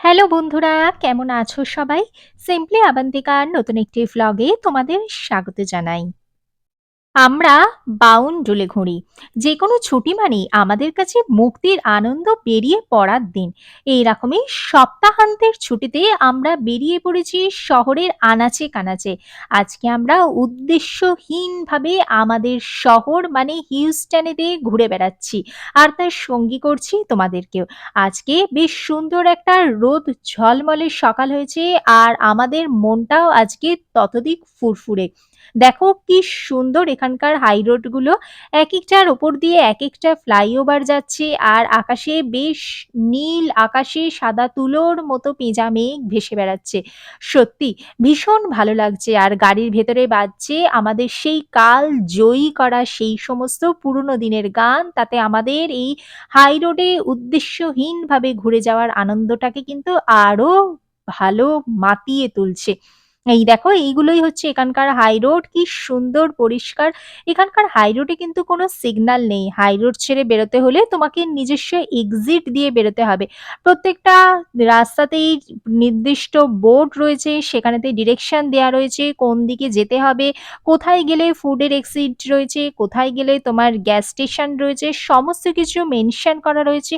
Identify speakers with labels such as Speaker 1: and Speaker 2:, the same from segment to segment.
Speaker 1: Hello বন্ধুরা, কেমন আছো সবাই? সিম্পলি আবান্তিকার নতুন একটি ভ্লগে তোমাদের স্বাগত জানাই। আমরা বাউন্ডুলে ঘুরি। যে কোনো ছুটি মানেই আমাদের কাছে মুক্তির আনন্দ বেরিয়ে পড়ার দিন। এইরকমই সপ্তাহান্তের ছুটিতে আমরা বেরিয়ে পড়েছি শহরের আনাচে-কানাচে। আজকে আমরা উদ্দেশ্যহীনভাবে আমাদের শহর মানে হিউস্টনেতে ঘুরে বেড়াচ্ছি। আর তার সঙ্গী করছি তোমাদেরকেও। আজকে বেশ সুন্দর একটা রোদ ঝলমলে সকাল হয়েছে আর আমাদের মনটাও আজকে ততদিক ফুরফুরে। দেখো কি সুন্দর এখানকার হাই রোডগুলো একেকটার ওপর দিয়ে এক একটা ফ্লাইওভার যাচ্ছে আর আকাশে বেশ নীল আকাশে সাদা তুলোর মতো পেঁজা মেঘ ভেসে বেড়াচ্ছে। সত্যি ভীষণ ভালো লাগছে আর গাড়ির ভেতরে বাজছে আমাদের সেই কাল জয়ী করা সেই সমস্ত পুরনো দিনের গান। তাতে আমাদের এই হাই রোডে উদ্দেশ্যহীনভাবে ঘুরে যাওয়ার আনন্দটাকে কিন্তু আরও ভালো মাতিয়ে তুলছে। এই দেখো, এইগুলোই হচ্ছে এখানকার হাই রোড কি সুন্দর, পরিষ্কার। এখানকার হাই রোডে কিন্তু কোনো সিগন্যাল নেই। হাই রোড ছেড়ে বেরোতে হলে তোমাকে নিজস্ব এক্সিট দিয়ে বেরোতে হবে। প্রত্যেকটা রাস্তাতেই নির্দিষ্ট বোর্ড রয়েছে সেখানেতে ডিরেকশন দেওয়া রয়েছে, কোন দিকে যেতে হবে, কোথায় গেলে ফুডের এক্সিট রয়েছে, কোথায় গেলে তোমার গ্যাস স্টেশন রয়েছে, সমস্ত কিছু মেনশন করা রয়েছে।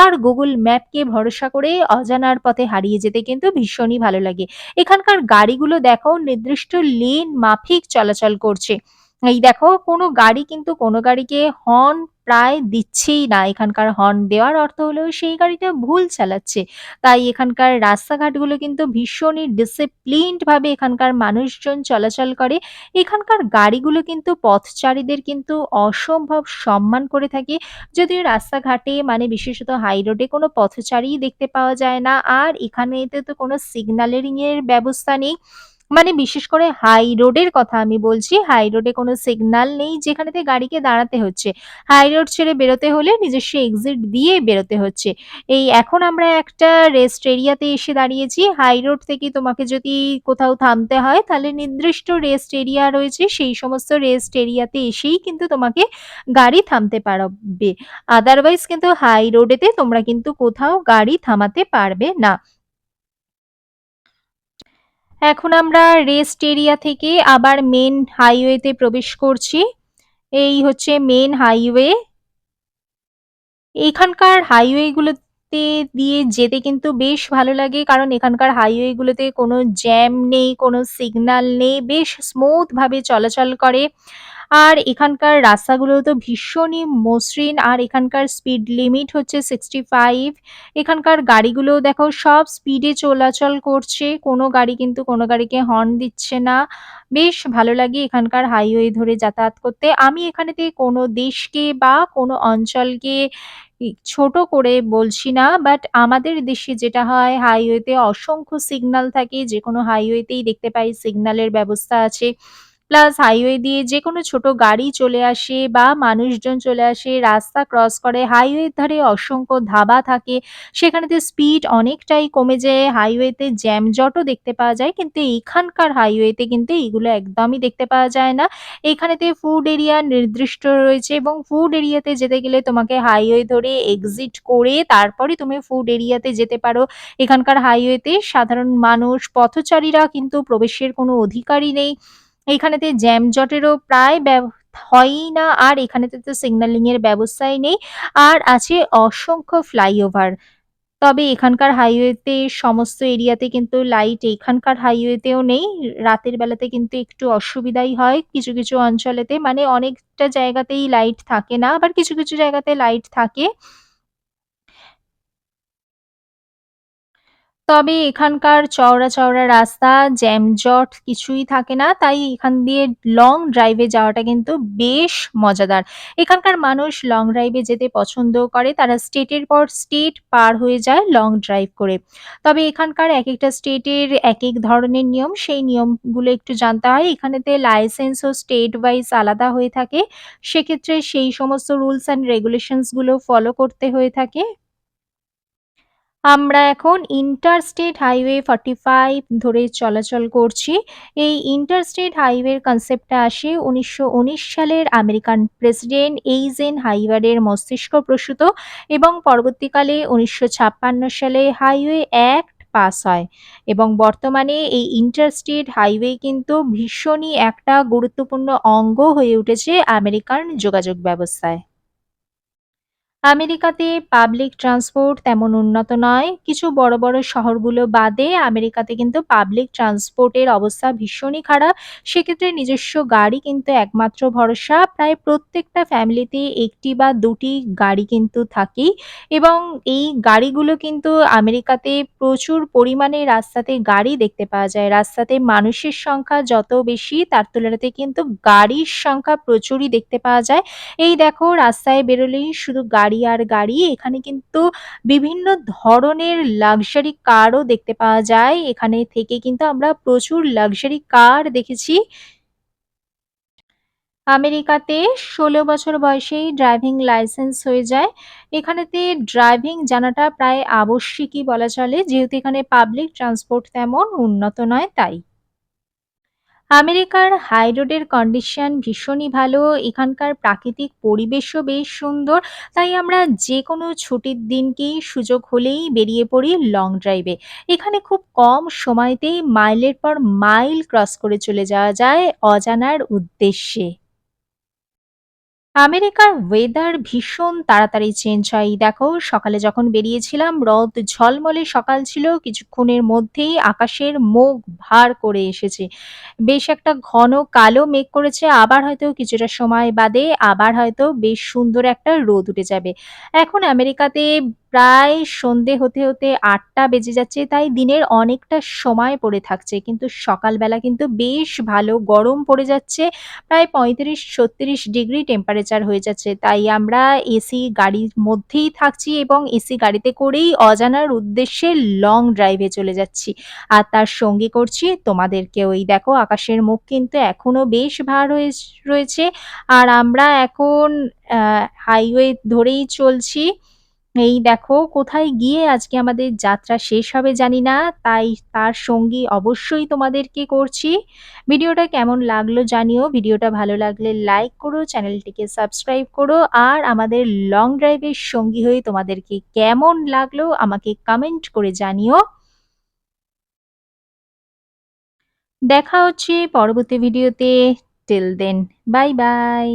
Speaker 1: আর গুগল ম্যাপকে ভরসা করে অজানার পথে হারিয়ে যেতে কিন্তু ভীষণই ভালো লাগে। এখানকার গাড়িগুলো দেখো নির্দিষ্ট লেন মাফিক চলাচল করছে। এই দেখো কোনো গাড়ি কিন্তু কোনো গাড়িকে হর্ন প্রায় দিচ্ছেই না। এখানকার হর্ন দেওয়ার অর্থ হলো সেই গাড়িটা ভুল চালাচ্ছে। তাই এখানকার রাস্তাঘাটগুলো কিন্তু ভীষণই ডিসিপ্লিনড ভাবে এখানকার মানুষজন চলাচল করে। এখানকার গাড়িগুলো কিন্তু পথচারীদের কিন্তু অসম্ভব সম্মান করে থাকে। যদিও রাস্তাঘাটে মানে বিশেষত হাই রোডে কোনো পথচারীই দেখতে পাওয়া যায় না। আর এখানেতে তো কোনো সিগন্যালিং এর ব্যবস্থা নেই। মানে বিশেষ করে হাই রোডের কথা আমি বলছি হাই রোডে কোনো সিগন্যাল নেই যেখানেতে গাড়িকে দাঁড়াতে হচ্ছে। হাই রোড ছেড়ে বেরোতে হলে নিজস্ব এক্সিট দিয়ে বেরোতে হচ্ছে। এই এখন আমরা একটা রেস্ট এরিয়াতে এসে দাঁড়িয়েছি। হাই রোড থেকে তোমাকে যদি কোথাও থামতে হয়, তাহলে নির্দিষ্ট রেস্ট এরিয়া রয়েছে। সেই সমস্ত রেস্ট এরিয়াতে এসেই কিন্তু তোমাকে গাড়ি থামতে পারবে। আদারওয়াইজ কিন্তু হাই রোডেতে তোমরা কিন্তু কোথাও গাড়ি থামাতে পারবে না। এখন আমরা রেস্ট এরিয়া থেকে আবার মেন হাইওয়েতে প্রবেশ করছি। এই হচ্ছে মেন হাইওয়ে এখানকার হাইওয়েগুলোতে দিয়ে যেতে কিন্তু বেশ ভালো লাগে, কারণ এখানকার হাইওয়েগুলোতে কোনো জ্যাম নেই, কোনো সিগনাল নেই, বেশ স্মুথভাবে চলাচল করে। আর এখানকার রাস্তাগুলো তো ভীষণই মসৃণ, আর এখানকার স্পিড লিমিট হচ্ছে সিক্সটি ফাইভ এখানকার গাড়িগুলো দেখো সব স্পিডে চলাচল করছে, কোনো গাড়ি কিন্তু কোনো গাড়িকে হর্ন দিচ্ছে না। বেশ ভালো লাগে এখানকার হাইওয়ে ধরে যাতায়াত করতে। আমি এখানেতে কোনো দেশকে বা কোনো অঞ্চলকে ছোট করে বলছি না বাট আমাদের দেশে যেটা হয় হাইওয়েতে অসংখ্য সিগন্যাল থাকে যে কোনো হাইওয়েতেই দেখতে পাই সিগন্যালের ব্যবস্থা আছে। প্লাস হাইওয়ে দিয়ে যেকোনো ছোট গাড়ি চলে আসে বা মানুষজন চলে আসে, রাস্তা ক্রস করে হাইওয়ের ধারে অসংখ্য ধাবা থাকে। সেখানেতে স্পিড অনেকটাই কমে যায়। হাইওয়েতে জ্যামজটও দেখতে পাওয়া যায়। কিন্তু এখানকার হাইওয়েতে কিন্তু এগুলো একদমই দেখতে পাওয়া যায় না। এখানেতে ফুড এরিয়া নির্দিষ্ট রয়েছে এবং ফুড এরিয়াতে যেতে গেলে তোমাকে হাইওয়ে ধরে এক্সিট করে তারপরে তুমি ফুড এরিয়াতে যেতে পারো। এখানকার হাইওয়েতে সাধারণ মানুষ, পথচারীরা কিন্তু প্রবেশের কোনো অধিকারই নেই। এইখানেতে জ্যামজটেরও প্রায় হয়ই না, আর এখানেতে তো সিগন্যালিং এর ব্যবস্থাই নেই, আর আছে অসংখ্য ফ্লাইওভার তবে এখানকার হাইওয়েতে সমস্ত এরিয়াতে কিন্তু লাইট এখানকার হাইওয়েতেও নেই, রাতের বেলাতে কিন্তু একটু অসুবিধাই হয় কিছু কিছু অঞ্চলেতে মানে অনেকটা জায়গাতেই লাইট থাকে না, আবার কিছু কিছু জায়গাতে লাইট থাকে। তবে এখানকার চওড়া, চওড়া রাস্তা, জ্যামজট কিছুই থাকে না। তাই এখান দিয়ে লং ড্রাইভে যাওয়াটা কিন্তু বেশ মজাদার। এখানকার মানুষ লং ড্রাইভ যেতে পছন্দও করে। তারা স্টেট এর পর স্টেট পার হয়ে যায় লং ড্রাইভ করে। তবে এখানকার এক একটা স্টেট এর এক ধরনের নিয়ম। সেই নিয়মগুলো একটু জানতে হয়। এখানেতে লাইসেন্স ও স্টেট ওয়াইজ আলাদা হয়ে থাকে। সেক্ষেত্রে সেই সমস্ত রুলস অ্যান্ড রেগুলেশনসগুলো ফলো করতে হয়ে থাকে। আমরা এখন ইন্টারস্টেট হাইওয়ে 45 ধরে চলাচল করছি। এই ইন্টারস্টেট হাইওয়ের কনসেপ্টটা আসে ১৯১৯ সালের আমেরিকান প্রেসিডেন্ট এইজেন হাইওয়ারের মস্তিষ্ক প্রসূত এবং পরবর্তীকালে ১৯৫৬ সালে হাইওয়ে অ্যাক্ট পাস হয় এবং বর্তমানে এই ইন্টারস্টেট হাইওয়ে কিন্তু ভীষণই একটা গুরুত্বপূর্ণ অঙ্গ হয়ে উঠেছে আমেরিকান যোগাযোগ ব্যবস্থায়। আমেরিকাতে পাবলিক ট্রান্সপোর্ট তেমন উন্নত নয়। কিছু বড়, বড় শহরগুলো বাদে আমেরিকাতে কিন্তু পাবলিক ট্রান্সপোর্টের অবস্থা ভীষণই খারাপ। সেক্ষেত্রে নিজস্ব গাড়ি কিন্তু একমাত্র ভরসা। প্রায় প্রত্যেকটা ফ্যামিলিতে একটি বা দুটি গাড়ি কিন্তু থাকেই এবং এই গাড়িগুলো কিন্তু আমেরিকাতে প্রচুর পরিমাণে রাস্তাতে গাড়ি দেখতে পাওয়া যায়। রাস্তাতে মানুষের সংখ্যা যত বেশি তার তুলনাতে কিন্তু গাড়ির সংখ্যা প্রচুরই দেখতে পাওয়া যায়। এই দেখো রাস্তায় বেরোলেই শুধু গাড়ি আর গাড়ি। এখানে কিন্তু বিভিন্ন ধরনের লাক্সারি কারও দেখতে পাওয়া যায়। এখানে থেকে কিন্তু আমরা প্রচুর লাক্সারি কার দেখেছি। আমেরিকাতে ১৬ বছর বয়সেই ড্রাইভিং লাইসেন্স হয়ে যায়। এখানেতে ড্রাইভিং জানাটা প্রায় আবশ্যিকই বলা চলে যেহেতু এখানে পাবলিক ট্রান্সপোর্ট তেমন উন্নত নয়, তাই। আমেরিকার হাই রোডের কন্ডিশন ভীষণই ভালো। এখানকার প্রাকৃতিক পরিবেশও বেশ সুন্দর। তাই আমরা যে কোনো ছুটির দিনকেই সুযোগ হলেই বেরিয়ে পড়ি লং ড্রাইভে। এখানে খুব কম সময়তেই মাইলের পর মাইল ক্রস করে চলে যাওয়া যায় অজানার উদ্দেশ্যে। আমেরিকার ওয়েদার ভীষণ তাড়াতাড়ি চেঞ্জ হয়। দেখো, সকালে যখন বেরিয়েছিলাম, রদ ঝলমলে সকাল ছিল। কিছুক্ষণের মধ্যেই আকাশের মুখ ভার করে এসেছে। বেশ একটা ঘন কালো মেঘ করেছে। আবার হয়তো কিছুটা সময় বাদে আবার হয়তো বেশ সুন্দর একটা রোদ উঠে যাবে। এখন আমেরিকাতে প্রায় সন্ধে হতে, হতে আটটা বেজে যাচ্ছে। তাই দিনের অনেকটা সময় পড়ে থাকছে। কিন্তু সকালবেলা কিন্তু বেশ ভালো গরম পড়ে যাচ্ছে। প্রায় ৩৫-৩৬ ডিগ্রি টেম্পারেচার হয়ে যাচ্ছে। তাই আমরা এসি গাড়ির মধ্যেই থাকছি এবং এসি গাড়িতে করেই অজানার উদ্দেশ্যে লং ড্রাইভে চলে যাচ্ছি। আর তার সঙ্গী করছি তোমাদেরকেও। এই দেখো আকাশের মুখ কিন্তু এখনও বেশ ভার হয়ে রয়েছে। আর আমরা এখন হাইওয়ে ধরেই চলছি। এই দেখো কোথায় গিয়ে আজকে আমাদের যাত্রা শেষ হবে জানি না। তাই তার সঙ্গী অবশ্যই তোমাদেরকে করছি। ভিডিওটা কেমন লাগল জানিও। ভিডিওটা ভালো লাগলে লাইক করো, চ্যানেলটিকে সাবস্ক্রাইব করো। আর আমাদের লং ড্রাইভের সঙ্গী হয়ে তোমাদেরকে কেমন লাগল আমাকে কমেন্ট করে জানিও। দেখা হচ্ছে পরবর্তী ভিডিওতে। Till then bye, bye.